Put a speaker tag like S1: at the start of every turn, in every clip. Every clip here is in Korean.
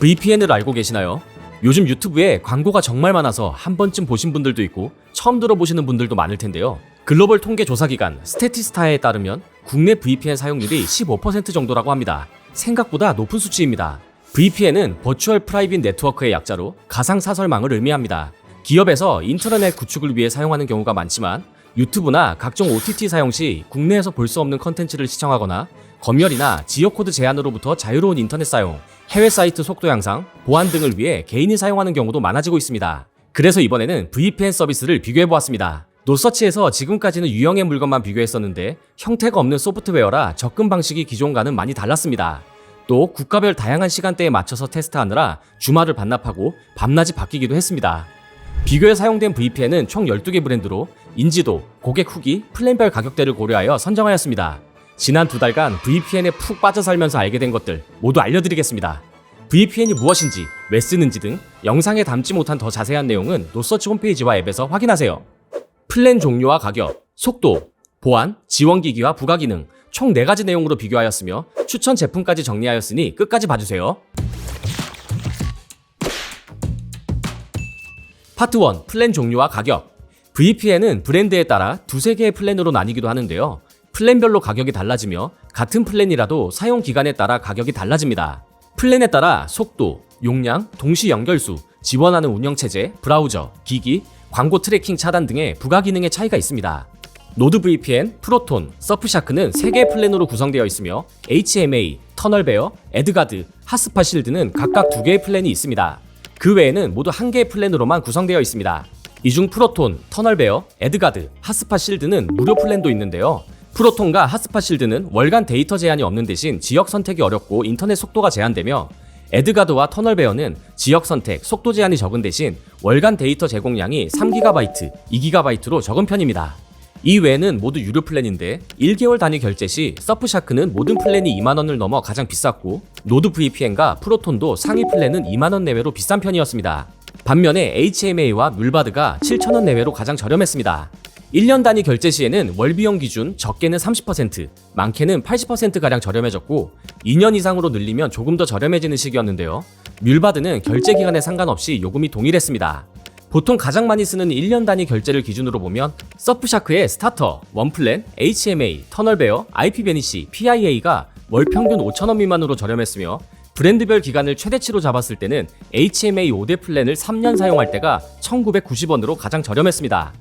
S1: VPN을 알고 계시나요? 요즘 유튜브에 광고가 정말 많아서 한 번쯤 보신 분들도 있고 처음 들어보시는 분들도 많을 텐데요. 글로벌 통계 조사 기관 스태티스타에 따르면 국내 VPN 사용률이 15% 정도라고 합니다. 생각보다 높은 수치입니다. VPN은 버추얼 프라이빗 네트워크의 약자로 가상 사설망을 의미합니다. 기업에서 인터넷 구축을 위해 사용하는 경우가 많지만 유튜브나 각종 OTT 사용 시 국내에서 볼 수 없는 컨텐츠를 시청하거나 검열이나 지역 코드 제한으로부터 자유로운 인터넷 사용, 해외 사이트 속도 향상, 보안 등을 위해 개인이 사용하는 경우도 많아지고 있습니다. 그래서 이번에는 VPN 서비스를 비교해 보았습니다. 노서치에서 지금까지는 유형의 물건만 비교했었는데 형태가 없는 소프트웨어라 접근 방식이 기존과는 많이 달랐습니다. 또 국가별 다양한 시간대에 맞춰서 테스트하느라 주말을 반납하고 밤낮이 바뀌기도 했습니다. 비교에 사용된 VPN은 총 12개 브랜드로 인지도, 고객 후기, 플랜별 가격대를 고려하여 선정하였습니다. 지난 두 달간 VPN에 푹 빠져 살면서 알게 된 것들 모두 알려드리겠습니다. VPN이 무엇인지, 왜 쓰는지 등 영상에 담지 못한 더 자세한 내용은 노서치 홈페이지와 앱에서 확인하세요. 플랜 종류와 가격, 속도, 보안, 지원기기와 부가기능 총 4가지 내용으로 비교하였으며 추천 제품까지 정리하였으니 끝까지 봐주세요. 파트 1 플랜 종류와 가격 VPN은 브랜드에 따라 두세 개의 플랜으로 나뉘기도 하는데요. 플랜별로 가격이 달라지며 같은 플랜이라도 사용 기간에 따라 가격이 달라집니다. 플랜에 따라 속도, 용량, 동시 연결수, 지원하는 운영체제, 브라우저, 기기, 광고 트래킹 차단 등의 부가 기능의 차이가 있습니다. 노드 VPN, 프로톤, 서프샤크는 3개의 플랜으로 구성되어 있으며 HMA, 터널베어, 에드가드, 하스파 실드는 각각 2개의 플랜이 있습니다. 그 외에는 모두 1개의 플랜으로만 구성되어 있습니다. 이중 프로톤, 터널베어, 에드가드, 하스파 실드는 무료 플랜도 있는데요. 프로톤과 하스파 실드는 월간 데이터 제한이 없는 대신 지역 선택이 어렵고 인터넷 속도가 제한되며 에드가드와 터널베어는 지역 선택, 속도 제한이 적은 대신 월간 데이터 제공량이 3GB, 2GB로 적은 편입니다. 이 외에는 모두 유료 플랜인데 1개월 단위 결제 시 서프샤크는 모든 플랜이 2만원을 넘어 가장 비쌌고 노드 VPN과 프로톤도 상위 플랜은 2만원 내외로 비싼 편이었습니다. 반면에 HMA와 물바드가 7천원 내외로 가장 저렴했습니다. 1년 단위 결제 시에는 월비용 기준 적게는 30%, 많게는 80%가량 저렴해졌고 2년 이상으로 늘리면 조금 더 저렴해지는 시기였는데요. 뮬바드는 결제 기간에 상관없이 요금이 동일했습니다. 보통 가장 많이 쓰는 1년 단위 결제를 기준으로 보면 서프샤크의 스타터, 원플랜, HMA, 터널베어, IP베니시, PIA가 월 평균 5,000원 미만으로 저렴했으며 브랜드별 기간을 최대치로 잡았을 때는 HMA 5대 플랜을 3년 사용할 때가 1,990원으로 가장 저렴했습니다.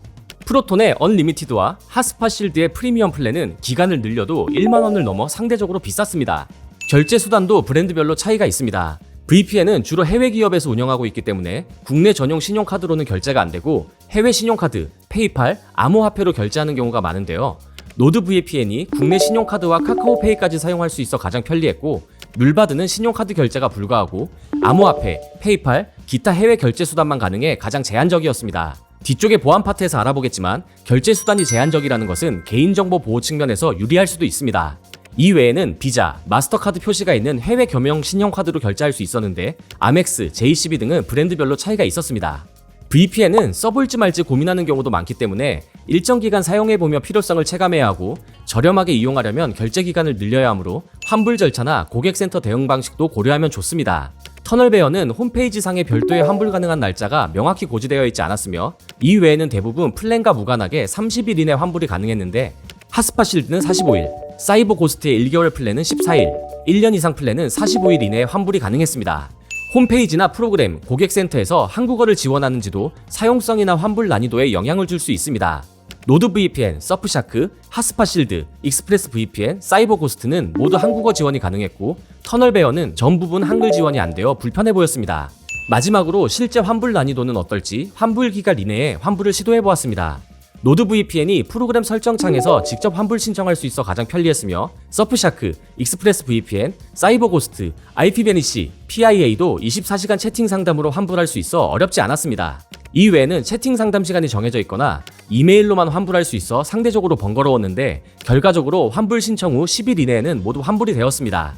S1: 프로톤의 언리미티드와 하스파 실드의 프리미엄 플랜은 기간을 늘려도 1만원을 넘어 상대적으로 비쌌습니다. 결제 수단도 브랜드별로 차이가 있습니다. VPN은 주로 해외 기업에서 운영하고 있기 때문에 국내 전용 신용카드로는 결제가 안 되고 해외 신용카드, 페이팔, 암호화폐로 결제하는 경우가 많은데요. 노드 VPN이 국내 신용카드와 카카오페이까지 사용할 수 있어 가장 편리했고 물바드는 신용카드 결제가 불가하고 암호화폐, 페이팔, 기타 해외 결제 수단만 가능해 가장 제한적이었습니다. 뒤쪽의 보안 파트에서 알아보겠지만 결제 수단이 제한적이라는 것은 개인정보 보호 측면에서 유리할 수도 있습니다. 이 외에는 비자, 마스터카드 표시가 있는 해외 겸용 신용카드로 결제할 수 있었는데 아멕스, JCB 등은 브랜드별로 차이가 있었습니다. VPN은 써볼지 말지 고민하는 경우도 많기 때문에 일정 기간 사용해보며 필요성을 체감해야 하고 저렴하게 이용하려면 결제 기간을 늘려야 하므로 환불 절차나 고객센터 대응 방식도 고려하면 좋습니다. 터널베어는 홈페이지 상에 별도의 환불 가능한 날짜가 명확히 고지되어 있지 않았으며 이 외에는 대부분 플랜과 무관하게 30일 이내 환불이 가능했는데 하스파 실드는 45일, 사이버 고스트의 1개월 플랜은 14일, 1년 이상 플랜은 45일 이내에 환불이 가능했습니다. 홈페이지나 프로그램, 고객센터에서 한국어를 지원하는지도 사용성이나 환불 난이도에 영향을 줄 수 있습니다. 노드 VPN, 서프샤크, 하스파 실드, 익스프레스 VPN, 사이버 고스트는 모두 한국어 지원이 가능했고 터널 베어는 전 부분 한글 지원이 안 되어 불편해 보였습니다. 마지막으로 실제 환불 난이도는 어떨지 환불 기간 이내에 환불을 시도해 보았습니다. 노드 VPN이 프로그램 설정 창에서 직접 환불 신청할 수 있어 가장 편리했으며 서프샤크, 익스프레스 VPN, 사이버 고스트, IP베니시, PIA도 24시간 채팅 상담으로 환불할 수 있어 어렵지 않았습니다. 이 외에는 채팅 상담 시간이 정해져 있거나 이메일로만 환불할 수 있어 상대적으로 번거로웠는데 결과적으로 환불 신청 후 10일 이내에는 모두 환불이 되었습니다.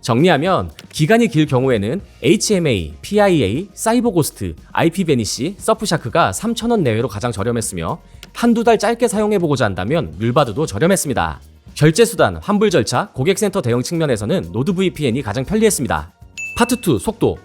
S1: 정리하면 기간이 길 경우에는 HMA, PIA, 사이버 고스트, IP베니시, 서프샤크가 3,000원 내외로 가장 저렴했으며 한두 달 짧게 사용해보고자 한다면 물바드도 저렴했습니다. 결제 수단, 환불 절차, 고객센터 대응 측면에서는 노드 VPN이 가장 편리했습니다. 파트 2 속도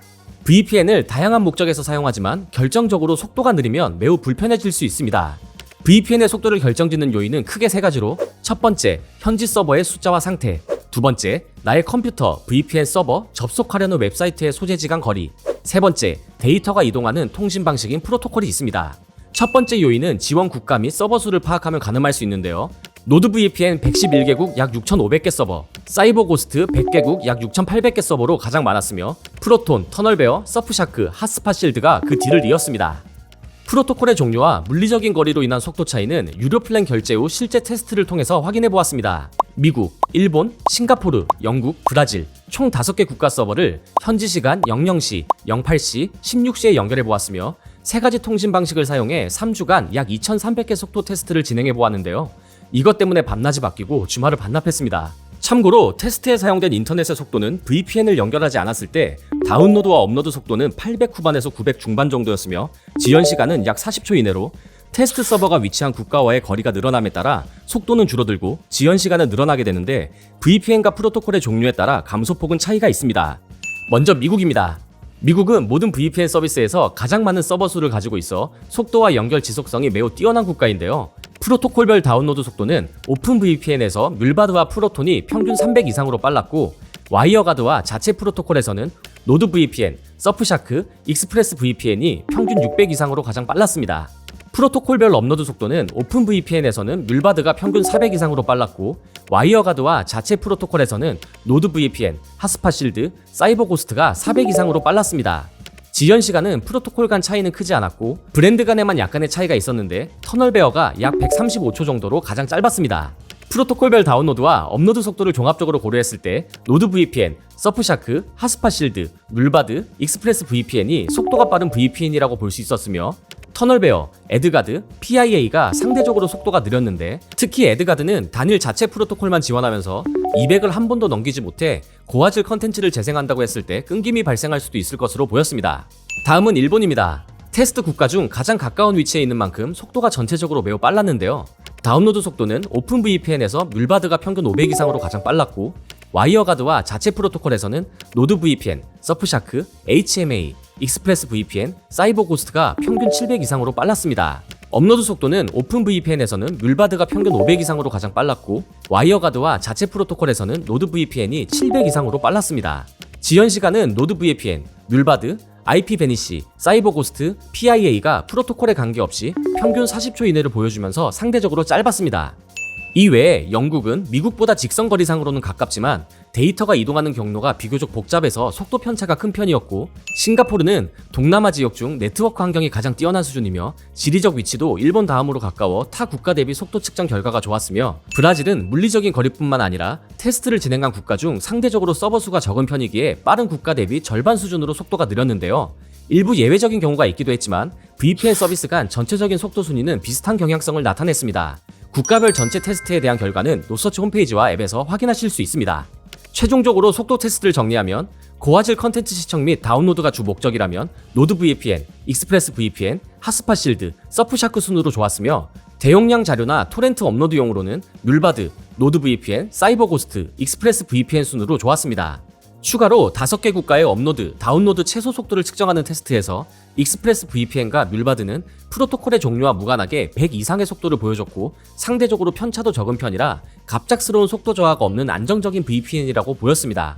S1: VPN을 다양한 목적에서 사용하지만 결정적으로 속도가 느리면 매우 불편해질 수 있습니다. VPN의 속도를 결정짓는 요인은 크게 세 가지로 첫 번째, 현지 서버의 숫자와 상태 두 번째, 나의 컴퓨터, VPN 서버, 접속하려는 웹사이트의 소재지간 거리 세 번째, 데이터가 이동하는 통신 방식인 프로토콜이 있습니다. 첫 번째 요인은 지원 국가 및 서버 수를 파악하면 가늠할 수 있는데요. 노드 VPN 111개국 약 6,500개 서버, 사이버 고스트 100개국 약 6,800개 서버로 가장 많았으며 프로톤, 터널베어, 서프샤크, 핫스팟 실드가 그 뒤를 이었습니다. 프로토콜의 종류와 물리적인 거리로 인한 속도 차이는 유료 플랜 결제 후 실제 테스트를 통해서 확인해 보았습니다. 미국, 일본, 싱가포르, 영국, 브라질 총 5개 국가 서버를 현지 시간 00시, 08시, 16시에 연결해 보았으며 세 가지 통신 방식을 사용해 3주간 약 2,300개 속도 테스트를 진행해 보았는데요. 이것 때문에 밤낮이 바뀌고 주말을 반납했습니다. 참고로 테스트에 사용된 인터넷의 속도는 VPN을 연결하지 않았을 때 다운로드와 업로드 속도는 800 후반에서 900 중반 정도였으며 지연 시간은 약 40초 이내로 테스트 서버가 위치한 국가와의 거리가 늘어남에 따라 속도는 줄어들고 지연 시간은 늘어나게 되는데 VPN과 프로토콜의 종류에 따라 감소폭은 차이가 있습니다. 먼저 미국입니다. 미국은 모든 VPN 서비스에서 가장 많은 서버 수를 가지고 있어 속도와 연결 지속성이 매우 뛰어난 국가인데요. 프로토콜별 다운로드 속도는 오픈 VPN에서 뮬바드와 프로톤이 평균 300 이상으로 빨랐고 와이어가드와 자체 프로토콜에서는 노드 VPN, 서프샤크, 익스프레스 VPN이 평균 600 이상으로 가장 빨랐습니다. 프로토콜별 업로드 속도는 오픈 VPN에서는 뮬바드가 평균 400 이상으로 빨랐고 와이어가드와 자체 프로토콜에서는 노드 VPN, 핫스팟 실드, 사이버 고스트가 400 이상으로 빨랐습니다. 지연 시간은 프로토콜 간 차이는 크지 않았고 브랜드 간에만 약간의 차이가 있었는데 터널 베어가 약 135초 정도로 가장 짧았습니다. 프로토콜별 다운로드와 업로드 속도를 종합적으로 고려했을 때 노드 VPN, 서프샤크, 핫스팟 실드, 물바드, 익스프레스 VPN이 속도가 빠른 VPN이라고 볼 수 있었으며 터널베어, 에드가드, PIA가 상대적으로 속도가 느렸는데 특히 에드가드는 단일 자체 프로토콜만 지원하면서 200을 한 번도 넘기지 못해 고화질 컨텐츠를 재생한다고 했을 때 끊김이 발생할 수도 있을 것으로 보였습니다. 다음은 일본입니다. 테스트 국가 중 가장 가까운 위치에 있는 만큼 속도가 전체적으로 매우 빨랐는데요. 다운로드 속도는 오픈 VPN에서 뮬바드가 평균 500 이상으로 가장 빨랐고 와이어가드와 자체 프로토콜에서는 노드 VPN, 서프샤크, HMA, 익스프레스 VPN, 사이버 고스트가 평균 700 이상으로 빨랐습니다. 업로드 속도는 오픈 VPN에서는 뮬바드가 평균 500 이상으로 가장 빨랐고 와이어가드와 자체 프로토콜에서는 노드 VPN이 700 이상으로 빨랐습니다. 지연 시간은 노드 VPN, 뮬바드, IP 베니시, 사이버 고스트, PIA가 프로토콜에 관계없이 평균 40초 이내를 보여주면서 상대적으로 짧았습니다. 이외에 영국은 미국보다 직선거리상으로는 가깝지만 데이터가 이동하는 경로가 비교적 복잡해서 속도 편차가 큰 편이었고 싱가포르는 동남아 지역 중 네트워크 환경이 가장 뛰어난 수준이며 지리적 위치도 일본 다음으로 가까워 타 국가 대비 속도 측정 결과가 좋았으며 브라질은 물리적인 거리뿐만 아니라 테스트를 진행한 국가 중 상대적으로 서버 수가 적은 편이기에 빠른 국가 대비 절반 수준으로 속도가 느렸는데요. 일부 예외적인 경우가 있기도 했지만 VPN 서비스 간 전체적인 속도 순위는 비슷한 경향성을 나타냈습니다. 국가별 전체 테스트에 대한 결과는 노서치 홈페이지와 앱에서 확인하실 수 있습니다. 최종적으로 속도 테스트를 정리하면 고화질 컨텐츠 시청 및 다운로드가 주 목적이라면 노드 VPN, 익스프레스 VPN, 핫스팟 실드, 서프샤크 순으로 좋았으며 대용량 자료나 토렌트 업로드용으로는 뮬바드, 노드 VPN, 사이버 고스트, 익스프레스 VPN 순으로 좋았습니다. 추가로 5개 국가의 업로드, 다운로드 최소 속도를 측정하는 테스트에서 익스프레스 VPN과 뮬바드는 프로토콜의 종류와 무관하게 100 이상의 속도를 보여줬고 상대적으로 편차도 적은 편이라 갑작스러운 속도 저하가 없는 안정적인 VPN이라고 보였습니다.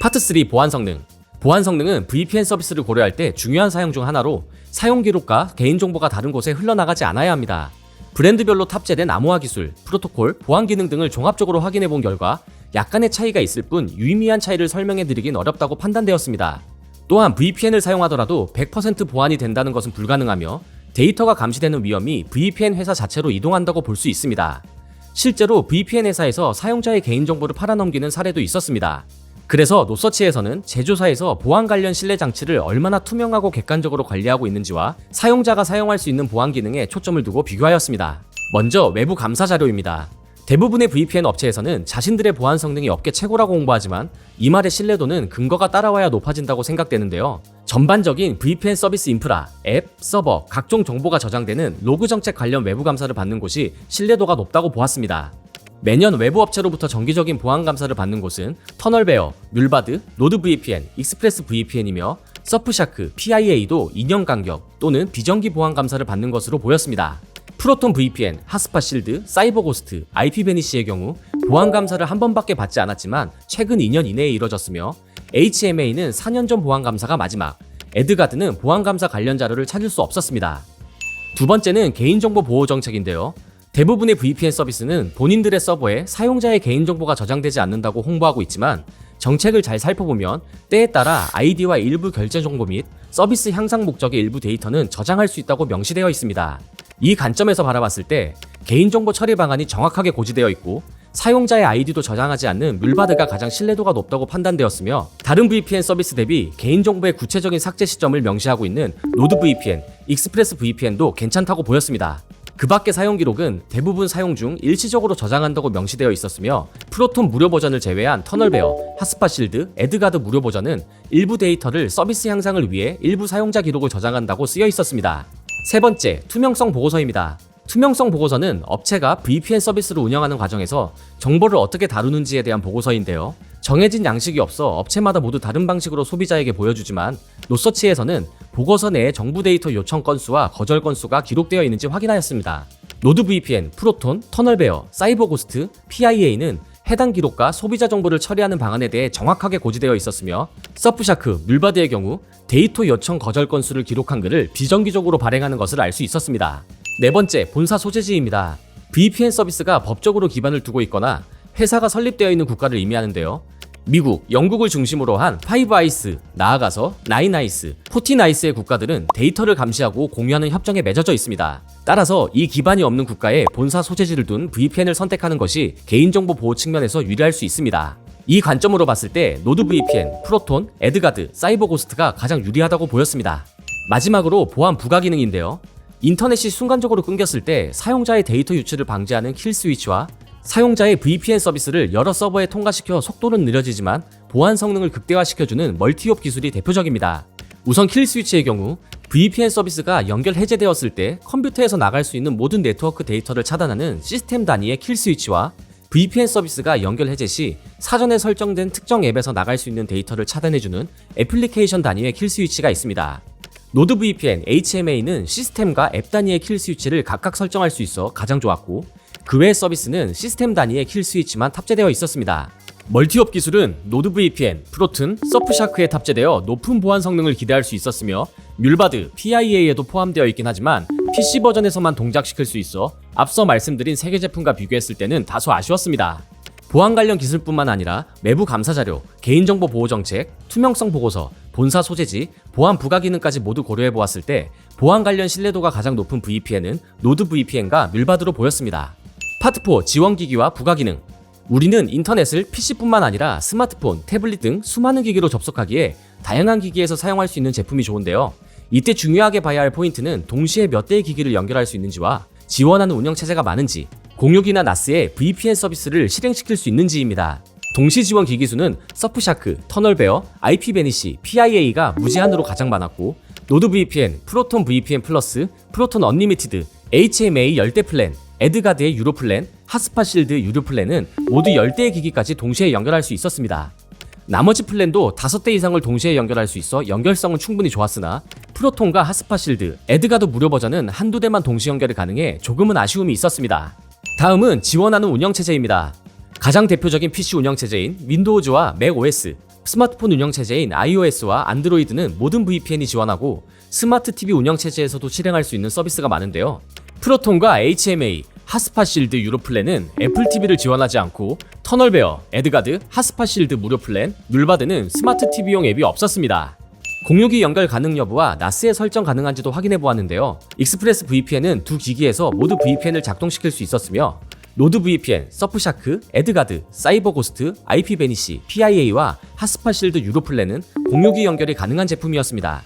S1: 파트 3 보안 성능. 보안 성능은 VPN 서비스를 고려할 때 중요한 사용 중 하나로 사용 기록과 개인정보가 다른 곳에 흘러나가지 않아야 합니다. 브랜드별로 탑재된 암호화 기술, 프로토콜, 보안 기능 등을 종합적으로 확인해 본 결과 약간의 차이가 있을 뿐 유의미한 차이를 설명해 드리긴 어렵다고 판단되었습니다. 또한 VPN을 사용하더라도 100% 보안이 된다는 것은 불가능하며 데이터가 감시되는 위험이 VPN 회사 자체로 이동한다고 볼 수 있습니다. 실제로 VPN 회사에서 사용자의 개인정보를 팔아넘기는 사례도 있었습니다. 그래서 노서치에서는 제조사에서 보안 관련 신뢰 장치를 얼마나 투명하고 객관적으로 관리하고 있는지와 사용자가 사용할 수 있는 보안 기능에 초점을 두고 비교하였습니다. 먼저 외부 감사 자료입니다. 대부분의 VPN 업체에서는 자신들의 보안 성능이 업계 최고라고 홍보하지만 이 말의 신뢰도는 근거가 따라와야 높아진다고 생각되는데요. 전반적인 VPN 서비스 인프라, 앱, 서버, 각종 정보가 저장되는 로그 정책 관련 외부 감사를 받는 곳이 신뢰도가 높다고 보았습니다. 매년 외부 업체로부터 정기적인 보안 감사를 받는 곳은 터널베어, 뮬바드, 노드 VPN, 익스프레스 VPN이며 서프샤크, PIA도 2년 간격 또는 비정기 보안 감사를 받는 것으로 보였습니다. 프로톤 VPN, 하스파 실드, 사이버 고스트, IP 베니시의 경우 보안 감사를 한 번밖에 받지 않았지만 최근 2년 이내에 이뤄졌으며 HMA는 4년 전 보안 감사가 마지막, 에드가드는 보안 감사 관련 자료를 찾을 수 없었습니다. 두 번째는 개인정보 보호 정책인데요. 대부분의 VPN 서비스는 본인들의 서버에 사용자의 개인정보가 저장되지 않는다고 홍보하고 있지만 정책을 잘 살펴보면 때에 따라 아이디와 일부 결제 정보 및 서비스 향상 목적의 일부 데이터는 저장할 수 있다고 명시되어 있습니다. 이 관점에서 바라봤을 때 개인정보 처리 방안이 정확하게 고지되어 있고 사용자의 아이디도 저장하지 않는 뮬바드가 가장 신뢰도가 높다고 판단되었으며 다른 VPN 서비스 대비 개인정보의 구체적인 삭제 시점을 명시하고 있는 노드 VPN, 익스프레스 VPN도 괜찮다고 보였습니다. 그 밖의 사용 기록은 대부분 사용 중 일시적으로 저장한다고 명시되어 있었으며 프로톤 무료 버전을 제외한 터널 베어, 하스파 실드, 에드가드 무료 버전은 일부 데이터를 서비스 향상을 위해 일부 사용자 기록을 저장한다고 쓰여 있었습니다. 세 번째, 투명성 보고서입니다. 투명성 보고서는 업체가 VPN 서비스를 운영하는 과정에서 정보를 어떻게 다루는지에 대한 보고서인데요. 정해진 양식이 없어 업체마다 모두 다른 방식으로 소비자에게 보여주지만 노서치에서는 보고서 내에 정부 데이터 요청 건수와 거절 건수가 기록되어 있는지 확인하였습니다. 노드 VPN, 프로톤, 터널베어, 사이버 고스트, PIA는 해당 기록과 소비자 정보를 처리하는 방안에 대해 정확하게 고지되어 있었으며 서프샤크, 뮬바드의 경우 데이터 요청 거절 건수를 기록한 글을 비정기적으로 발행하는 것을 알 수 있었습니다. 네 번째, 본사 소재지입니다. VPN 서비스가 법적으로 기반을 두고 있거나 회사가 설립되어 있는 국가를 의미하는데요. 미국, 영국을 중심으로 한 파이브 아이스, 나아가서 나인 아이스, 포틴 아이스의 국가들은 데이터를 감시하고 공유하는 협정에 맺어져 있습니다. 따라서 이 기반이 없는 국가에 본사 소재지를 둔 VPN을 선택하는 것이 개인정보 보호 측면에서 유리할 수 있습니다. 이 관점으로 봤을 때 노드 VPN, 프로톤, 에드가드, 사이버 고스트가 가장 유리하다고 보였습니다. 마지막으로 보안 부가 기능인데요. 인터넷이 순간적으로 끊겼을 때 사용자의 데이터 유출을 방지하는 킬 스위치와 사용자의 VPN 서비스를 여러 서버에 통과시켜 속도는 느려지지만 보안 성능을 극대화시켜주는 멀티옵 기술이 대표적입니다. 우선 킬 스위치의 경우 VPN 서비스가 연결 해제되었을 때 컴퓨터에서 나갈 수 있는 모든 네트워크 데이터를 차단하는 시스템 단위의 킬 스위치와 VPN 서비스가 연결 해제 시 사전에 설정된 특정 앱에서 나갈 수 있는 데이터를 차단해주는 애플리케이션 단위의 킬 스위치가 있습니다. 노드 VPN, HMA는 시스템과 앱 단위의 킬 스위치를 각각 설정할 수 있어 가장 좋았고 그 외 서비스는 시스템 단위의 킬 스위치만 탑재되어 있었습니다. 멀티옵 기술은 노드 VPN, 프로튼, 서프샤크에 탑재되어 높은 보안 성능을 기대할 수 있었으며 뮬바드, PIA에도 포함되어 있긴 하지만 PC 버전에서만 동작시킬 수 있어 앞서 말씀드린 세개 제품과 비교했을 때는 다소 아쉬웠습니다. 보안 관련 기술뿐만 아니라 외부 감사 자료, 개인정보 보호 정책, 투명성 보고서, 본사 소재지, 보안 부가 기능까지 모두 고려해 보았을 때 보안 관련 신뢰도가 가장 높은 VPN은 노드 VPN과 뮬바드로 보였습니다. 파트 4 지원 기기와 부가 기능. 우리는 인터넷을 PC뿐만 아니라 스마트폰, 태블릿 등 수많은 기기로 접속하기에 다양한 기기에서 사용할 수 있는 제품이 좋은데요. 이때 중요하게 봐야 할 포인트는 동시에 몇 대의 기기를 연결할 수 있는지와 지원하는 운영 체제가 많은지, 공유기나 나스에 VPN 서비스를 실행시킬 수 있는지입니다. 동시 지원 기기 수는 서프샤크, 터널베어, IP 베니시, PIA가 무제한으로 가장 많았고 노드 VPN, 프로톤 VPN 플러스, 프로톤 언리미티드, HMA 열대 플랜, 에드가드의 유료 플랜, 하스파 실드 유료 플랜은 모두 10대의 기기까지 동시에 연결할 수 있었습니다. 나머지 플랜도 5대 이상을 동시에 연결할 수 있어 연결성은 충분히 좋았으나 프로톤과 하스파 실드, 에드가드 무료 버전은 한두 대만 동시 연결이 가능해 조금은 아쉬움이 있었습니다. 다음은 지원하는 운영체제입니다. 가장 대표적인 PC 운영체제인 윈도우즈와 맥OS, 스마트폰 운영체제인 iOS와 안드로이드는 모든 VPN이 지원하고 스마트 TV 운영체제에서도 실행할 수 있는 서비스가 많은데요. 프로톤과 HMA, 하스파실드 유료 플랜은 애플 TV를 지원하지 않고 터널베어, 에드가드, 하스파실드 무료 플랜, 뮬바드는 스마트 TV용 앱이 없었습니다. 공유기 연결 가능 여부와 나스에 설정 가능한지도 확인해 보았는데요. 익스프레스 VPN은 두 기기에서 모두 VPN을 작동시킬 수 있었으며 노드 VPN, 서프샤크, 에드가드, 사이버 고스트, IP 베니시, PIA와 하스파실드 유료 플랜은 공유기 연결이 가능한 제품이었습니다.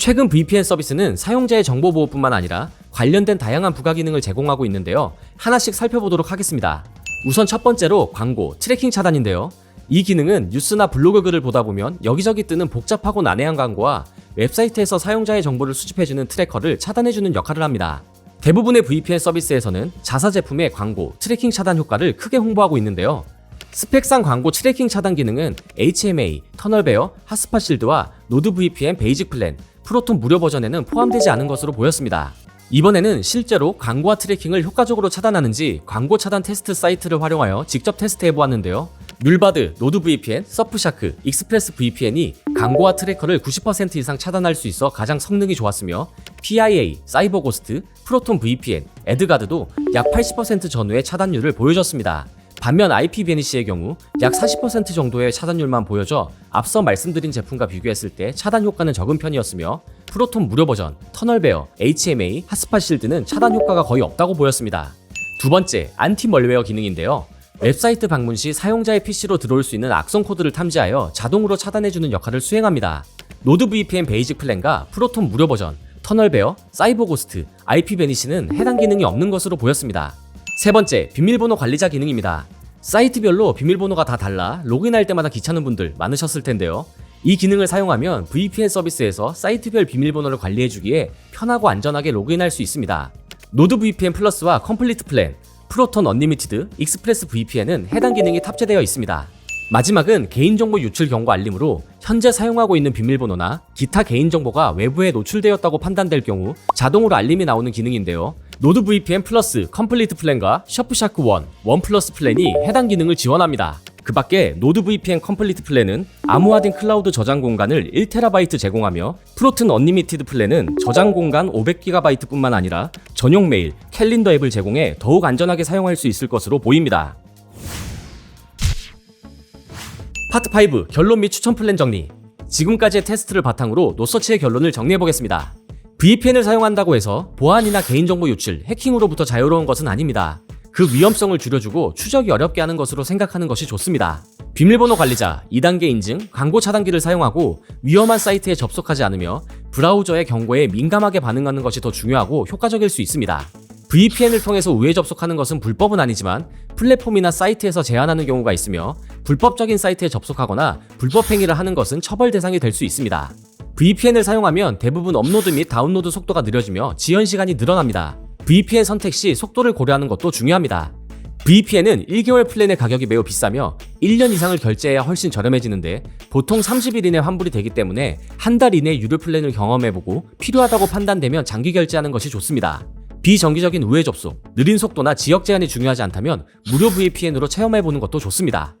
S1: 최근 VPN 서비스는 사용자의 정보 보호뿐만 아니라 관련된 다양한 부가 기능을 제공하고 있는데요. 하나씩 살펴보도록 하겠습니다. 우선 첫 번째로 광고, 트래킹 차단인데요. 이 기능은 뉴스나 블로그 글을 보다 보면 여기저기 뜨는 복잡하고 난해한 광고와 웹사이트에서 사용자의 정보를 수집해주는 트래커를 차단해주는 역할을 합니다. 대부분의 VPN 서비스에서는 자사 제품의 광고, 트래킹 차단 효과를 크게 홍보하고 있는데요. 스펙상 광고 트래킹 차단 기능은 HMA, 터널베어, 핫스팟 실드와 노드 VPN 베이직 플랜, 프로톤 무료 버전에는 포함되지 않은 것으로 보였습니다. 이번에는 실제로 광고와 트래킹을 효과적으로 차단하는지 광고 차단 테스트 사이트를 활용하여 직접 테스트해 보았는데요. 뮬바드, 노드 VPN, 서프샤크, 익스프레스 VPN이 광고와 트래커를 90% 이상 차단할 수 있어 가장 성능이 좋았으며 PIA, 사이버고스트, 프로톤 VPN, 에드가드도 약 80% 전후의 차단율을 보여줬습니다. 반면 IP 베니시의 경우 약 40% 정도의 차단율만 보여져 앞서 말씀드린 제품과 비교했을 때 차단 효과는 적은 편이었으며 프로톤 무료 버전, 터널베어, HMA, 핫스팟 실드는 차단 효과가 거의 없다고 보였습니다. 두 번째, 안티 멀웨어 기능인데요. 웹사이트 방문 시 사용자의 PC로 들어올 수 있는 악성 코드를 탐지하여 자동으로 차단해주는 역할을 수행합니다. 노드 VPN 베이직 플랜과 프로톤 무료 버전, 터널베어, 사이버고스트, IP 베니시는 해당 기능이 없는 것으로 보였습니다. 세 번째, 비밀번호 관리자 기능입니다. 사이트별로 비밀번호가 다 달라 로그인할 때마다 귀찮은 분들 많으셨을 텐데요. 이 기능을 사용하면 VPN 서비스에서 사이트별 비밀번호를 관리해주기에 편하고 안전하게 로그인할 수 있습니다. 노드 VPN 플러스와 컴플리트 플랜, 프로톤 언리미티드, 익스프레스 VPN은 해당 기능이 탑재되어 있습니다. 마지막은 개인정보 유출 경고 알림으로 현재 사용하고 있는 비밀번호나 기타 개인정보가 외부에 노출되었다고 판단될 경우 자동으로 알림이 나오는 기능인데요. 노드 VPN 플러스 컴플리트 플랜과 셔프샤크 1, 원 플러스 플랜이 해당 기능을 지원합니다. 그 밖에 노드 VPN 컴플리트 플랜은 암호화된 클라우드 저장 공간을 1TB 제공하며 프로튼 언리미티드 플랜은 저장 공간 500GB 뿐만 아니라 전용 메일, 캘린더 앱을 제공해 더욱 안전하게 사용할 수 있을 것으로 보입니다. 파트 5 결론 및 추천 플랜 정리. 지금까지의 테스트를 바탕으로 노서치의 결론을 정리해 보겠습니다. VPN을 사용한다고 해서 보안이나 개인정보 유출, 해킹으로부터 자유로운 것은 아닙니다. 그 위험성을 줄여주고 추적이 어렵게 하는 것으로 생각하는 것이 좋습니다. 비밀번호 관리자, 2단계 인증, 광고 차단기를 사용하고 위험한 사이트에 접속하지 않으며 브라우저의 경고에 민감하게 반응하는 것이 더 중요하고 효과적일 수 있습니다. VPN을 통해서 우회 접속하는 것은 불법은 아니지만 플랫폼이나 사이트에서 제한하는 경우가 있으며 불법적인 사이트에 접속하거나 불법 행위를 하는 것은 처벌 대상이 될 수 있습니다. VPN을 사용하면 대부분 업로드 및 다운로드 속도가 느려지며 지연 시간이 늘어납니다. VPN 선택 시 속도를 고려하는 것도 중요합니다. VPN은 1개월 플랜의 가격이 매우 비싸며 1년 이상을 결제해야 훨씬 저렴해지는데 보통 30일 이내 환불이 되기 때문에 한 달 이내 유료 플랜을 경험해보고 필요하다고 판단되면 장기 결제하는 것이 좋습니다. 비정기적인 우회 접속, 느린 속도나 지역 제한이 중요하지 않다면 무료 VPN으로 체험해보는 것도 좋습니다.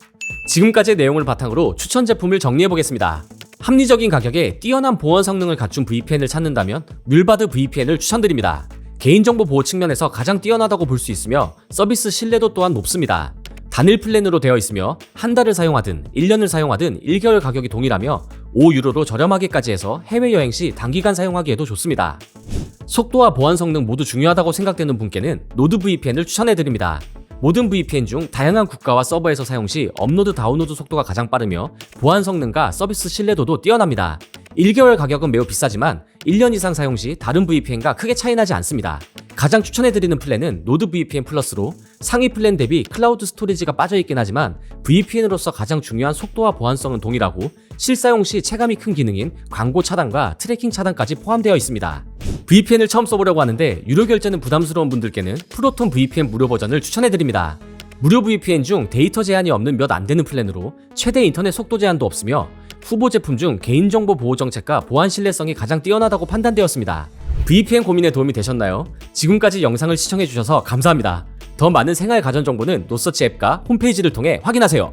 S1: 지금까지의 내용을 바탕으로 추천 제품을 정리해보겠습니다. 합리적인 가격에 뛰어난 보안 성능을 갖춘 VPN을 찾는다면 뮬바드 VPN을 추천드립니다. 개인정보 보호 측면에서 가장 뛰어나다고 볼 수 있으며 서비스 신뢰도 또한 높습니다. 단일 플랜으로 되어 있으며 한 달을 사용하든 1년을 사용하든 1개월 가격이 동일하며 5유로로 저렴하게까지 해서 해외여행 시 단기간 사용하기에도 좋습니다. 속도와 보안 성능 모두 중요하다고 생각되는 분께는 노드 VPN을 추천해드립니다. 모든 VPN 중 다양한 국가와 서버에서 사용 시 업로드 다운로드 속도가 가장 빠르며 보안 성능과 서비스 신뢰도도 뛰어납니다. 1개월 가격은 매우 비싸지만 1년 이상 사용 시 다른 VPN과 크게 차이나지 않습니다. 가장 추천해드리는 플랜은 노드 VPN 플러스로 상위 플랜 대비 클라우드 스토리지가 빠져있긴 하지만 VPN으로서 가장 중요한 속도와 보안성은 동일하고 실사용 시 체감이 큰 기능인 광고 차단과 트래킹 차단까지 포함되어 있습니다. VPN을 처음 써보려고 하는데 유료 결제는 부담스러운 분들께는 프로톤 VPN 무료 버전을 추천해드립니다. 무료 VPN 중 데이터 제한이 없는 몇 안 되는 플랜으로 최대 인터넷 속도 제한도 없으며 후보 제품 중 개인정보 보호 정책과 보안 신뢰성이 가장 뛰어나다고 판단되었습니다. VPN 고민에 도움이 되셨나요? 지금까지 영상을 시청해주셔서 감사합니다. 더 많은 생활 가전 정보는 노서치 앱과 홈페이지를 통해 확인하세요.